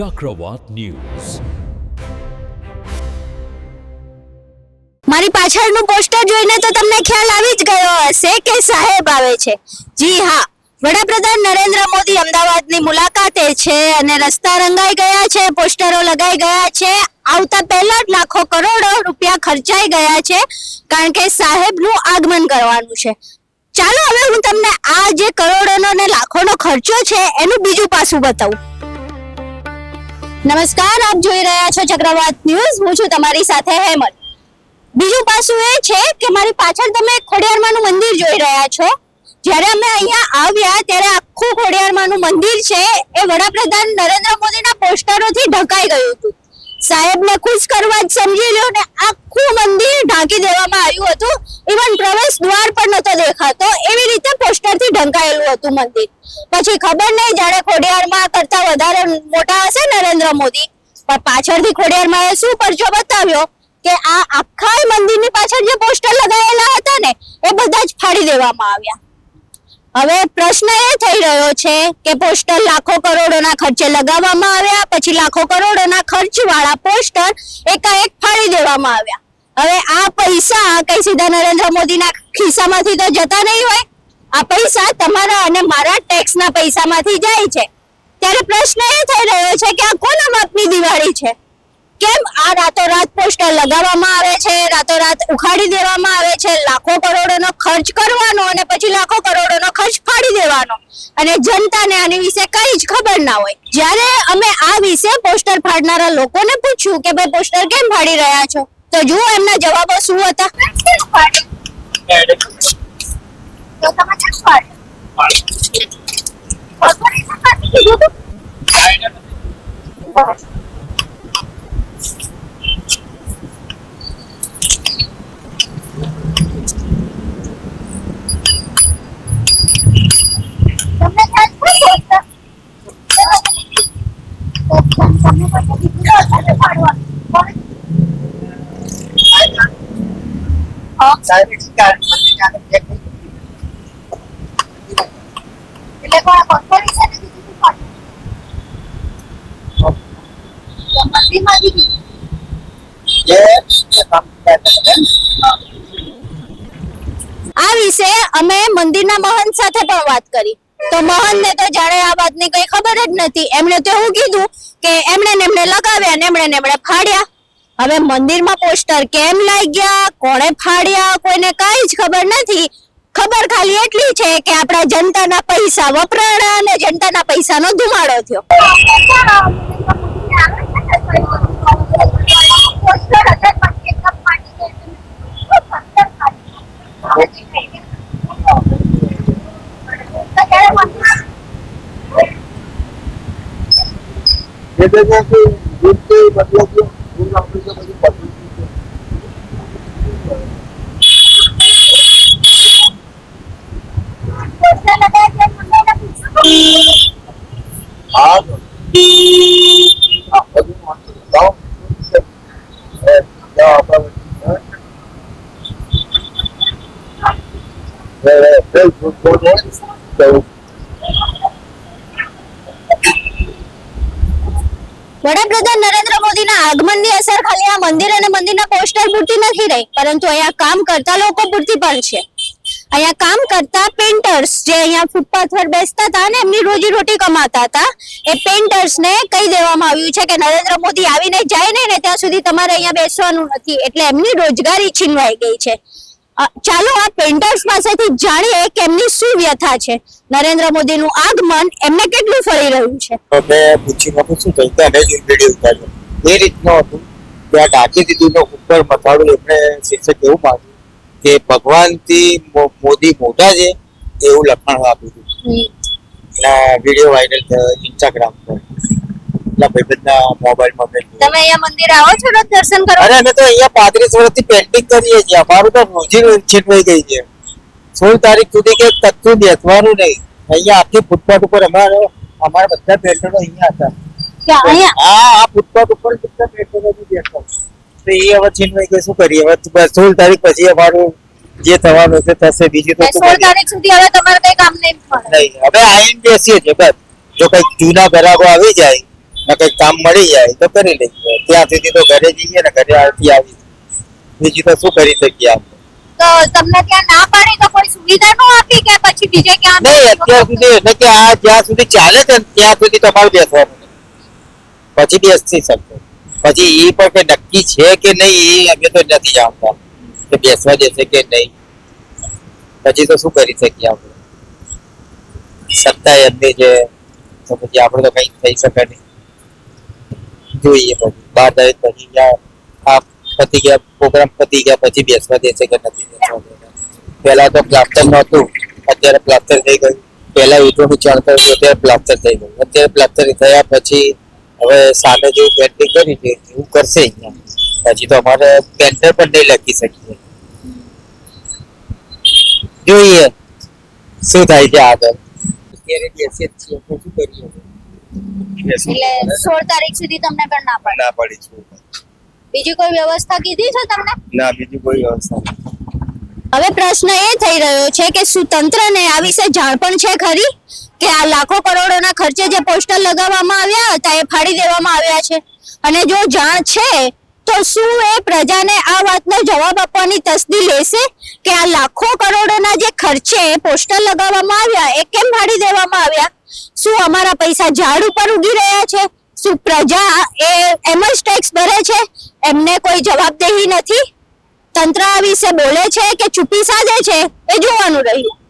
Chakravat news મારી પાછળનું poster જોઈને તો તમને ખ્યાલ આવી જ ગયો હશે કે સાહેબ આવે છે. જી હા, વડાપ્રધાન નરેન્દ્ર મોદી અમદાવાદની મુલાકાતે છે અને રસ્તા રંગાઈ ગયા છે, પોસ્ટરો લગાઈ ગયા છે. આવતા પહેલા જ લાખો કરોડો રૂપિયા ખર્ચાઈ ગયા છે, કારણ કે સાહેબનું આગમન કરવાનું છે. ચાલો હવે હું તમને આ જે કરોડોનો ને લાખોનો ખર્ચો છે, એનું બીજું પાસું બતાવું. નમસ્કાર, આપ જોઈ રહ્યા છો ચક્રવાત ન્યૂઝ. હું છું તમારી સાથે હેમલ બીજું પાસું એ છે કે મારી પાછળ તમે ખોડિયારમાંનું મંદિર જોઈ રહ્યા છો. જ્યારે અમે અહીંયા આવ્યા ત્યારે આખું ખોડિયારમાંનું મંદિર છે એ વડાપ્રધાન નરેન્દ્ર મોદીના પોસ્ટરોથી ઢંકાઈ ગયું હતું. સાહેબને ખુશ કરવા જ સમજી લો ને આખું મંદિર ઢાંકી દેવામાં આવ્યું હતું. ઇવન પ્રવેશ દ્વાર પણ નતો દેખાતો. એવી રીતે પોસ્ટરથી ઢંકાયેલું હતું મંદિર. પછી ખબર નહીં જાણે ખોડિયારમાં કરતા વધારે મોટા હશે નરેન્દ્ર મોદી. પણ પાછળથી ખોડિયારમાં એ શું પરચો બતાવ્યો કે આ આખા મંદિરની પાછળ જે પોસ્ટર લગાવેલા હતા ને, એ બધા જ ફાડી દેવામાં આવ્યા. હવે પ્રશ્ન એ થઈ રહ્યો છે કે પોસ્ટર લાખો કરોડોના ખર્ચે લગાવવામાં આવ્યા, પછી લાખો કરોડોના ખર્ચ વાળા પોસ્ટર એકાએક ફાડી દેવામાં આવ્યા. હવે આ પૈસા કઈ સીધા નરેન્દ્ર મોદીના ખિસ્સામાંથી તો જતા નહીં હોય. આ પૈસા તમારા અને મારા ટેક્સના પૈસામાંથી જાય છે. ત્યારે પ્રશ્ન એ થઈ રહ્યો છે કે આ કોના માપની દિવાળી છે? કેમ આ રાતોરાત પોસ્ટર લગાવવામાં આવે છે? રાતોરાત ઉખાડી દેવામાં આવે છે? લાખો કરોડોનો ખર્ચ કરવાનો અને પછી લાખો કરોડોનો ખર્ચ ફાડી દેવાનો. અને જનતાને આની વિશે કઈ જ ખબર ના હોય. જ્યારે અમે આ વિશે પોસ્ટર ફાડનારા લોકોને પૂછ્યું કે ભાઈ, પોસ્ટર કેમ ફાડી રહ્યા છો? તો જુઓ એમના જવાબો શું હતા. તો તમે કેમ ફાડ્યા? કોર્પોરેશનમાંથી કીધું હતું? તમને ખ્યાલ છે પોસ્ટર? તમને પછી કીધું તો હશે ને ફાડવાનું. કોણે? એટલે કોઈ કોર્પોરેશને કીધું હતું ફાડવાનું. તો મંદિરમાંથી કીધું. આ વિશે અમે મંદિરના મહંત સાથે પણ વાત કરી. તો મોહનને તો જાણે આ વાતની કઈ ખબર જ નથી. એમણે તો એવું કીધું કે એમણે ને એમણે લગાવ્યા ને એમણે ને એમણે ફાડ્યા. હવે મંદિરમાં પોસ્ટર કેમ લાગ્યા? કોણે ફાડ્યા? કોઈને કઈ જ ખબર નથી. ખબર ખાલી એટલી છે કે આપણા જનતાના પૈસા વપરાણા અને જનતાના પૈસાનો ધુમાડો થયો. એટલે કે યુદ્ધ મતલબ પૂર્ણ આપણે તો બધું પદ્ધતિ Ah, para você વડાપ્રધાન નરેન્દ્ર મોદીના આગમનની અસર ખાલી આ મંદિર અને મંદિરના પોસ્ટર પૂરતી નથી રહી, પરંતુ અહીંયા કામ કરતા લોકો પૂરતી પણ છે. અહીંયા કામ કરતા પેન્ટર્સ જે અહીંયા ફૂટપાથ પર બેસતા હતા અને એમની રોજી રોટી કમાતા હતા, એ પેન્ટર્સ ને કહી દેવામાં આવ્યું છે કે નરેન્દ્ર મોદી આવીને જાય ને ત્યાં સુધી તમારે અહીંયા બેસવાનું નથી, એટલે એમની રોજગારી છીનવાઈ ગઈ છે. ચાલો આ પેન્ટર્સ પાસેથી જાણીએ કે એમની શું વ્યથા છે. નરેન્દ્ર મોદીનું આગમન એમને કેટલું ફરી રહ્યું છે. તો મેં પૂછી નાખું છું કે તો એને જ વીડિયો ઉતાર્યો. એ રીતનું હતું ત્યાં ઢાંકી દીધું ને ઉપર મથાળું એમણે શીર્ષક એવું માગ્યું કે ભગવાનથી મોદી મોટા છે એવું લખાણ આપ્યું હતું એના વીડિયો વાયરલ થયો ઇન્સ્ટાગ્રામ પર. એટલા ભાઈબંધના મોબાઈલમાં મેં. તમે અહીંયા મંદિર આવો છો રોજ દર્શન કરવા? અરે અમે તો અહીંયા પાંત્રીસ વર્ષથી પેન્ટિંગ કરીએ છીએ. અમારું તો રોજી છીનવાઈ ગઈ છે. સોળ તારીખ સુધી કે કચ્છું બેસવાનું નહીં. અહીંયા આખી ફૂટપાથ ઉપર અમારો અમારા બધા પેન્ટરો અહીંયા હતા. આ ફૂટપાથ ઉપર બધા બેઠો. તો એ હવે છીનવાઈ ગઈ શું કરીએ? હવે સોળ તારીખ પછી અમારું જે થવાનું છે થશે. બીજું તો સોળ તારીખ સુધી હવે તમારે કઈ કામ નહીં નહીં હવે આઈને બેસીએ છીએ બસ. જો કંઈક જૂના ગ્રાહકો આવી જાય ને કંઈક કામ મળી જાય તો કરી લઈએ. ત્યાં સુધી તો ઘરે જઈએ ને ઘરે આરતી આવી. બીજું તો શું કરી શકીએ આપણે? તો તમને ત્યાં ના પાડી તો કોઈ સુવિધા નો આપી કે પછી બીજે ક્યાં નહીં અત્યાર સુધી એટલે કે આ જ્યાં સુધી ચાલે છે ત્યાં સુધી તમારે બેસવાનું પછી બેસી શકતો પછી એ પણ કે નક્કી છે કે નહીં એ અમે તો નથી જાણતા કે બેસવા દેશે કે નહીં. પછી તો શું કરી શકીએ આપણે? સત્તા એમની છે તો પછી આપણે તો કઈ થઈ શકે નહીં. જોઈએ પછી બાર તારીખ પછી ગયા આ પતી ગયા પ્રોગ્રામ પતી ગયા પછી બેસવા દેશે કે નથી બેસવા દેતા પહેલા તો પ્લાસ્ટર નહોતું અત્યારે પ્લાસ્ટર થઈ ગયું પહેલા ઈંટોનું ચણતર હતું અત્યારે પ્લાસ્ટર થઈ ગયું અત્યારે પ્લાસ્ટર થયા પછી હવે સામે જેવું પેન્ટિંગ કરી છે એવું કરશે અહીંયા પછી તો અમારે પેન્ટર પણ નહીં લખી શકીએ જોઈએ શું થાય છે આગળ અત્યારે બેસીએ જ છીએ તો શું કરીએ એટલે સોળ તારીખ સુધી તમને પણ ના પડે. ના પડી છું. બીજી કોઈ વ્યવસ્થા કીધી છે તમને? ના બીજી કોઈ વ્યવસ્થા હવે પ્રશ્ન એ થઈ રહ્યો છે કે શું તંત્રને આ વિશે જાણ પણ છે ખરી? કે આ લાખો કરોડોના ખર્ચે જે પોસ્ટર લગાવવામાં આવ્યા હતા એ ફાડી દેવામાં આવ્યા છે? અને જો જાણ છે તો શું એ પ્રજાને આ વાતનો જવાબ આપવાની તસ્દી લેશે? કે આ લાખો કરોડોના જે ખર્ચે પોસ્ટર લગાવવામાં આવ્યા એ કેમ ફાડી દેવામાં આવ્યા? શું અમારા પૈસા ઝાડ ઉપર ઉગી રહ્યા છે? શું પ્રજા એ એમ જ ટેક્સ ભરે છે? એમને કોઈ જવાબદેહી નથી? તંત્ર આ વિશે બોલે છે કે ચૂપી સાધે છે? એ જોવાનું રહ્યું.